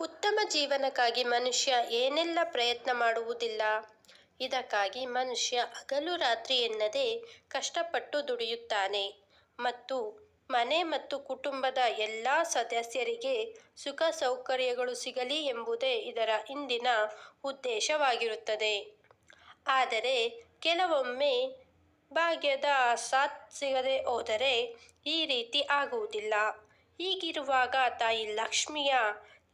ಉತ್ತಮ ಜೀವನಕ್ಕಾಗಿ ಮನುಷ್ಯ ಏನೆಲ್ಲ ಪ್ರಯತ್ನ ಮಾಡುವುದಿಲ್ಲ. ಇದಕ್ಕಾಗಿ ಮನುಷ್ಯ ಹಗಲು ರಾತ್ರಿ ಎನ್ನದೆ ಕಷ್ಟಪಟ್ಟು ದುಡಿಯುತ್ತಾನೆ ಮತ್ತು ಮನೆ ಮತ್ತು ಕುಟುಂಬದ ಎಲ್ಲ ಸದಸ್ಯರಿಗೆ ಸುಖ ಸೌಕರ್ಯಗಳು ಸಿಗಲಿ ಎಂಬುದೇ ಇದರ ಇಂದಿನ ಉದ್ದೇಶವಾಗಿರುತ್ತದೆ. ಆದರೆ ಕೆಲವೊಮ್ಮೆ ಭಾಗ್ಯದ ಸಾಥ್ ಸಿಗದೆ ಹೋದರೆ ಈ ರೀತಿ ಆಗುವುದಿಲ್ಲ. ಹೀಗಿರುವಾಗ ತಾಯಿ ಲಕ್ಷ್ಮಿಯ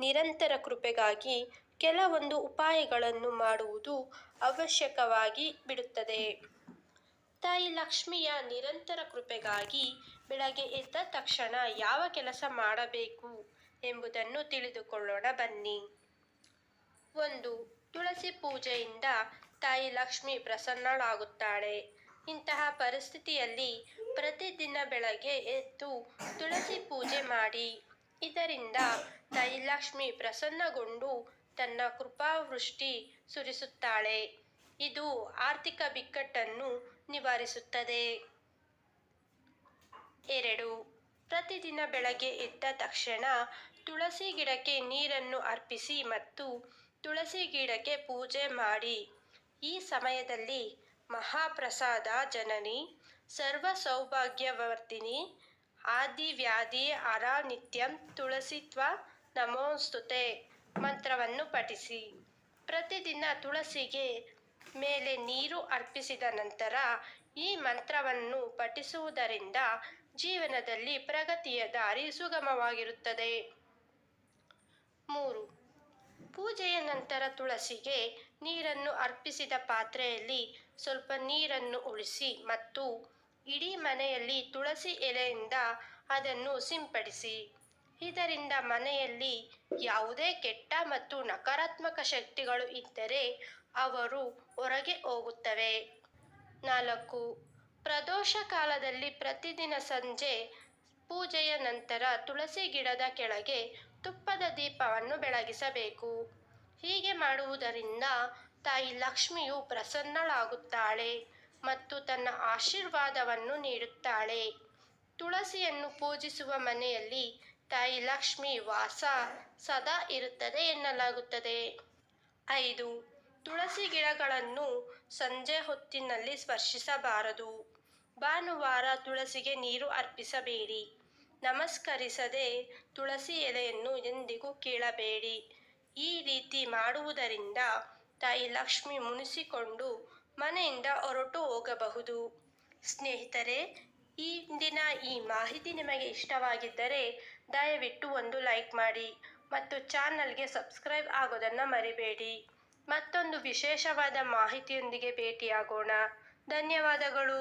ನಿರಂತರ ಕೃಪೆಗಾಗಿ ಕೆಲವೊಂದು ಉಪಾಯಗಳನ್ನು ಮಾಡುವುದು ಅವಶ್ಯಕವಾಗಿ ಬಿಡುತ್ತದೆ. ತಾಯಿ ಲಕ್ಷ್ಮಿಯ ನಿರಂತರ ಕೃಪೆಗಾಗಿ ಬೆಳಗ್ಗೆ ಎದ್ದ ತಕ್ಷಣ ಯಾವ ಕೆಲಸ ಮಾಡಬೇಕು ಎಂಬುದನ್ನು ತಿಳಿದುಕೊಳ್ಳೋಣ ಬನ್ನಿ. ಒಂದು, ತುಳಸಿ ಪೂಜೆಯಿಂದ ತಾಯಿ ಲಕ್ಷ್ಮಿ ಪ್ರಸನ್ನಳಾಗುತ್ತಾಳೆ. ಇಂತಹ ಪರಿಸ್ಥಿತಿಯಲ್ಲಿ ಪ್ರತಿದಿನ ಬೆಳಗ್ಗೆ ಎದ್ದು ತುಳಸಿ ಪೂಜೆ ಮಾಡಿ. ಇದರಿಂದ ತಾಯಿ ಲಕ್ಷ್ಮಿ ಪ್ರಸನ್ನಗೊಂಡು ತನ್ನ ಕೃಪಾವೃಷ್ಟಿ ಸುರಿಸುತ್ತಾಳೆ. ಇದು ಆರ್ಥಿಕ ಬಿಕ್ಕಟ್ಟನ್ನು ನಿವಾರಿಸುತ್ತದೆ. ಎರಡು ಪ್ರತಿದಿನ ಬೆಳಗ್ಗೆ ಎದ್ದ ತಕ್ಷಣ ತುಳಸಿ ಗಿಡಕ್ಕೆ ನೀರನ್ನು ಅರ್ಪಿಸಿ ಮತ್ತು ತುಳಸಿ ಗಿಡಕ್ಕೆ ಪೂಜೆ ಮಾಡಿ. ಈ ಸಮಯದಲ್ಲಿ ಮಹಾಪ್ರಸಾದ ಜನನಿ, ಸರ್ವ ಸೌಭಾಗ್ಯವರ್ಧಿನಿ ಆದಿವ್ಯಾಧಿ ಹರ ನಿತ್ಯಂ ತುಳಸಿತ್ವ ನಮೋಸ್ತುತೆ ಮಂತ್ರವನ್ನು ಪಠಿಸಿ. ಪ್ರತಿದಿನ ತುಳಸಿಗೆ ಮೇಲೆ ನೀರು ಅರ್ಪಿಸಿದ ನಂತರ ಈ ಮಂತ್ರವನ್ನು ಪಠಿಸುವುದರಿಂದ ಜೀವನದಲ್ಲಿ ಪ್ರಗತಿಯ ದಾರಿ ಸುಗಮವಾಗಿರುತ್ತದೆ. ಮೂರು ಪೂಜೆಯ ನಂತರ ತುಳಸಿಗೆ ನೀರನ್ನು ಅರ್ಪಿಸಿದ ಪಾತ್ರೆಯಲ್ಲಿ ಸ್ವಲ್ಪ ನೀರನ್ನು ಉಳಿಸಿ ಮತ್ತು ಇಡೀ ಮನೆಯಲ್ಲಿ ತುಳಸಿ ಎಲೆಯಿಂದ ಅದನ್ನು ಸಿಂಪಡಿಸಿ. ಇದರಿಂದ ಮನೆಯಲ್ಲಿ ಯಾವುದೇ ಕೆಟ್ಟ ಮತ್ತು ನಕಾರಾತ್ಮಕ ಶಕ್ತಿಗಳು ಇದ್ದರೆ ಅವರು ಹೊರಗೆ ಹೋಗುತ್ತವೆ. ನಾಲ್ಕು, ಪ್ರದೋಷ ಕಾಲದಲ್ಲಿ ಪ್ರತಿದಿನ ಸಂಜೆ ಪೂಜೆಯ ನಂತರ ತುಳಸಿ ಗಿಡದ ಕೆಳಗೆ ತುಪ್ಪದ ದೀಪವನ್ನು ಬೆಳಗಿಸಬೇಕು. ಹೀಗೆ ಮಾಡುವುದರಿಂದ ತಾಯಿ ಲಕ್ಷ್ಮಿಯು ಪ್ರಸನ್ನಳಾಗುತ್ತಾಳೆ ಮತ್ತು ತನ್ನ ಆಶೀರ್ವಾದವನ್ನು ನೀಡುತ್ತಾಳೆ. ತುಳಸಿಯನ್ನು ಪೂಜಿಸುವ ಮನೆಯಲ್ಲಿ ತಾಯಿ ಲಕ್ಷ್ಮಿ ವಾಸ ಸದಾ ಇರುತ್ತದೆ ಎನ್ನಲಾಗುತ್ತದೆ. ಐದು, ತುಳಸಿ ಗಿಡಗಳನ್ನು ಸಂಜೆ ಹೊತ್ತಿನಲ್ಲಿ ಸ್ಪರ್ಶಿಸಬಾರದು. ಭಾನುವಾರ ತುಳಸಿಗೆ ನೀರು ಅರ್ಪಿಸಬೇಡಿ. ನಮಸ್ಕರಿಸದೆ ತುಳಸಿ ಎಲೆಯನ್ನು ಎಂದಿಗೂ ಕೀಳಬೇಡಿ. ಈ ರೀತಿ ಮಾಡುವುದರಿಂದ ತಾಯಿ ಲಕ್ಷ್ಮಿ ಮುನಿಸಿಕೊಂಡು ಮನೆಯಿಂದ ಹೊರಟು ಹೋಗಬಹುದು. ಸ್ನೇಹಿತರೆ, ಇಂದಿನ ಈ ಮಾಹಿತಿ ನಿಮಗೆ ಇಷ್ಟವಾಗಿದ್ದರೆ ದಯವಿಟ್ಟು ಒಂದು ಲೈಕ್ ಮಾಡಿ ಮತ್ತು ಚಾನಲ್ಗೆ ಸಬ್ಸ್ಕ್ರೈಬ್ ಆಗೋದನ್ನು ಮರಿಬೇಡಿ. ಮತ್ತೊಂದು ವಿಶೇಷವಾದ ಮಾಹಿತಿಯೊಂದಿಗೆ ಭೇಟಿಯಾಗೋಣ. ಧನ್ಯವಾದಗಳು.